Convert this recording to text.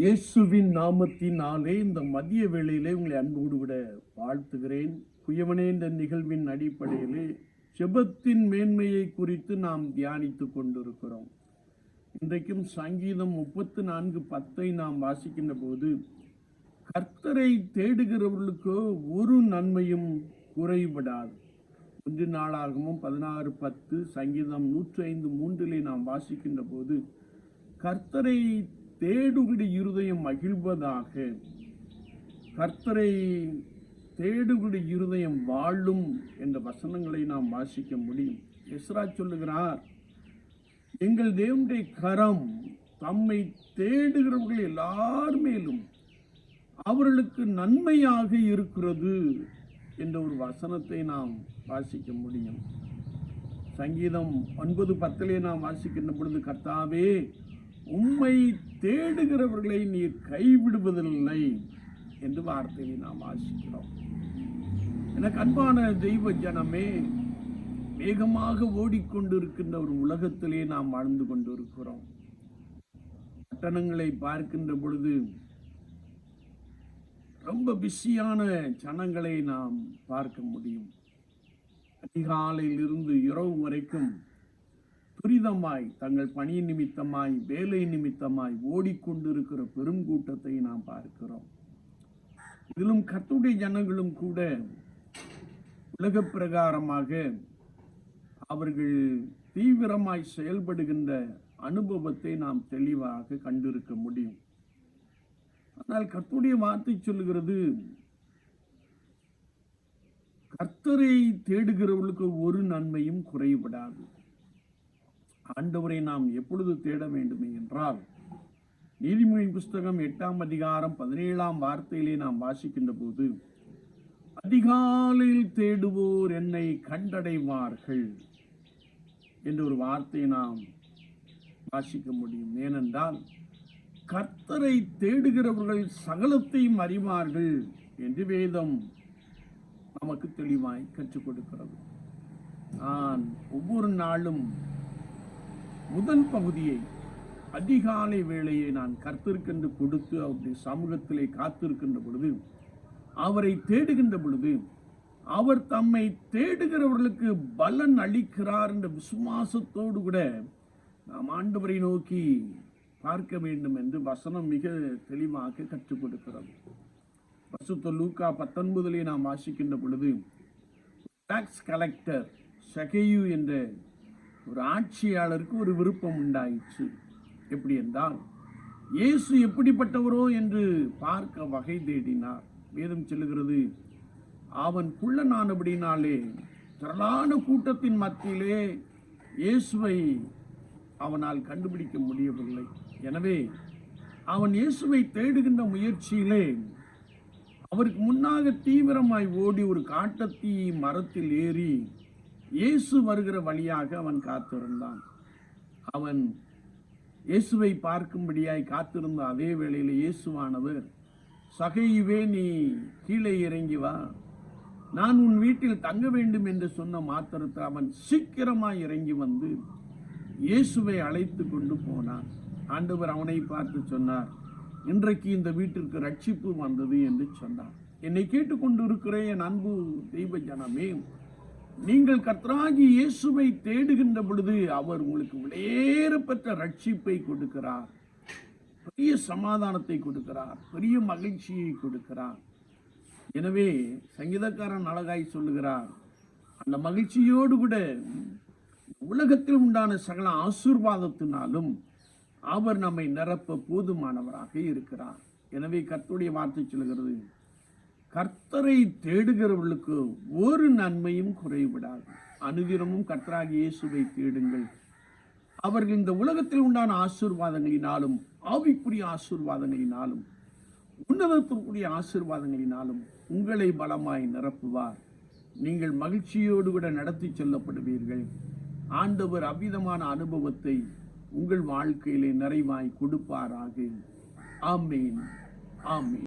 இயேசுவின் நாமத்தினாலே இந்த மதிய வேளையிலே உங்களை அன்போடு விட வாழ்த்துகிறேன். குயவனே இந்த நிகழ்வின் அடிப்படையிலே ஜெபத்தின் மேன்மையை குறித்து நாம் தியானித்து கொண்டிருக்கிறோம். இன்றைக்கும் சங்கீதம் முப்பத்து நான்கு பத்தை நாம் வாசிக்கின்ற போது கர்த்தரை தேடுகிறவர்களுக்கு ஒரு நன்மையும் குறைபடாது. ஒன்று நாளாகவும் பதினாறு பத்து சங்கீதம் நூற்றி ஐந்து மூன்றிலே நாம் வாசிக்கின்ற போது கர்த்தரை தேடுகிற இருதயம் மகிழ்வதாக. கர்த்தரை தேடுகிற இருதயம் வாழும் என்ற வசனங்களை நாம் வாசிக்க முடியும். எஸ்ரா சொல்லுகிறார் எங்கள் தேவனுடைய கரம் தம்மை தேடுகிறவர்கள் எல்லார் மேலும் அவர்களுக்கு நன்மையாக இருக்கிறது என்ற ஒரு வசனத்தை நாம் வாசிக்க முடியும். சங்கீதம் ஒன்பது பத்திலே நாம் வாசிக்கின்ற பொழுது கர்த்தாவே உம்மை தேடுகிறவர்களை நீர் கைவிடுவதில்லை என்று வார்த்தையை நாம் ஆசிக்கிறோம் எனக்கு அன்பான தெய்வ ஜனமே வேகமாக ஓடிக்கொண்டிருக்கின்ற ஒரு உலகத்திலே நாம் வாழ்ந்து கொண்டிருக்கிறோம். பட்டணங்களை பார்க்கின்ற பொழுது ரொம்ப பிஸியான ஜனங்களை நாம் பார்க்க முடியும். அதிகாலையிலிருந்து இரவு வரைக்கும் துரிதமாய் தங்கள் பணி நிமித்தமாய் வேலை நிமித்தமாய் ஓடிக்கொண்டிருக்கிற பெரும் கூட்டத்தை நாம் பார்க்கிறோம். இதிலும் கத்துடைய ஜனங்களும் கூட உலக பிரகாரமாக அவர்கள் தீவிரமாய் செயல்படுகின்ற அனுபவத்தை நாம் தெளிவாக கண்டிருக்க முடியும். ஆனால் கர்த்தருடைய வார்த்தை சொல்கிறது கர்த்தரை தேடுகிறவர்களுக்கு ஒரு நன்மையும் குறைபடாது ஆண்டவரை நாம் எப்பொழுது தேட வேண்டும் என்றால் நீதிமொழி புஸ்தகம் எட்டாம் அதிகாரம் பதினேழாம் வார்த்தையிலே நாம் வாசிக்கின்ற போது அதிகாலையில் தேடுவோர் என்னை கண்டடைவார்கள் என்ற ஒரு வார்த்தை நாம் வாசிக்க முடியும். ஏனென்றால் கர்த்தரை தேடுகிறவர்கள் சகலத்தையும் அறிவார்கள் என்று வேதம் நமக்கு தெளிவாய் கற்றுக் கொடுக்கிறது. நான் ஒவ்வொரு நாளும் முதல் பகுதியை அதிகாலை வேளையை நான் கர்த்தருக்கென்று கொடுத்து அவருடைய சமூகத்திலே காத்திருக்கின்ற பொழுது அவரை தேடுகின்ற பொழுது அவர் தம்மை தேடுகிறவர்களுக்கு பலன் அளிக்கிறார் என்ற விசுவாசத்தோடு கூட நாம் ஆண்டவரை நோக்கி பார்க்க வேண்டும் என்று வசனம் மிக தெளிவாக கற்றுக் கொடுக்கிறது. பசுத்த லூக்கா பத்தொன்பதிலே நாம் வாசிக்கின்ற பொழுது டாக்ஸ் கலெக்டர் சகையு என்ற ஒரு ஆட்சியாளருக்கு ஒரு விருப்பம் உண்டாயிற்று. எப்படி என்றால் இயேசு எப்படிப்பட்டவரோ என்று பார்க்க வகை தேடினார். வேதம் செல்லுகிறது அவன் குள்ளனானபடினாலே திரளான கூட்டத்தின் மத்தியிலே இயேசுவை அவனால் கண்டுபிடிக்க முடியவில்லை. எனவே அவன் இயேசுவை தேடுகின்ற முயற்சியிலே அவருக்கு முன்னாக தீவிரமாய் ஓடி ஒரு காட்டத்தீ மரத்தில் ஏறி இயேசு வருகிற வழியாக அவன் காத்திருந்தான். அவன் இயேசுவை பார்க்கும்படியாய் காத்திருந்த அதே வேளையில் இயேசுவானவர் சகையுவே நீ கீழே இறங்கி வா. நான் உன் வீட்டில் தங்க வேண்டும் என்று சொன்ன மாத்திரத்தில் அவன் சீக்கிரமாக இறங்கி வந்து இயேசுவை அழைத்து கொண்டு போனான். ஆண்டவர் அவனை பார்த்து சொன்னார் இன்றைக்கு இந்த வீட்டிற்கு ரட்சிப்பு வந்தது என்று சொன்னார். என்னை கேட்டுக்கொண்டிருக்கிற என் அன்பு தெய்வ ஜனமே நீங்கள் கர்த்தராகி இயேசுவை தேடுகின்ற பொழுது அவர் உங்களுக்கு விலையேறப்பட்ட ரட்சிப்பை கொடுக்கிறார். பெரிய சமாதானத்தை கொடுக்கிறார். பெரிய மகிழ்ச்சியை கொடுக்கிறார். எனவே சங்கீதக்காரன் அழகாய் சொல்லுகிறார் அந்த மகிழ்ச்சியோடு கூட உலகத்தில் உண்டான சகல ஆசீர்வாதத்தினாலும் அவர் நம்மை நிரப்ப போதுமானவராக இருக்கிறார். எனவே கர்த்தருடைய வார்த்தை சொல்கிறது கர்த்தரை தேடுகிறவர்களுக்கு ஒரு நன்மையும் குறைவிடாது அனுதினமும் கர்த்தராக இயேசுவை தேடுங்கள். அவர்கள் இந்த உலகத்தில் உண்டான ஆசீர்வாதங்களினாலும் ஆவிக்குரிய ஆசீர்வாதங்களினாலும் உன்னதத்திற்குரிய ஆசீர்வாதங்களினாலும் உங்களை பலமாய் நிரப்புவார். நீங்கள் மகிழ்ச்சியோடு கூட நடத்தி செல்லப்படுவீர்கள். ஆண்டவர் அவ்விதமான அனுபவத்தை உங்கள் வாழ்க்கையிலே நிறைவாய் கொடுப்பாராக. ஆமேன். ஆமேன்.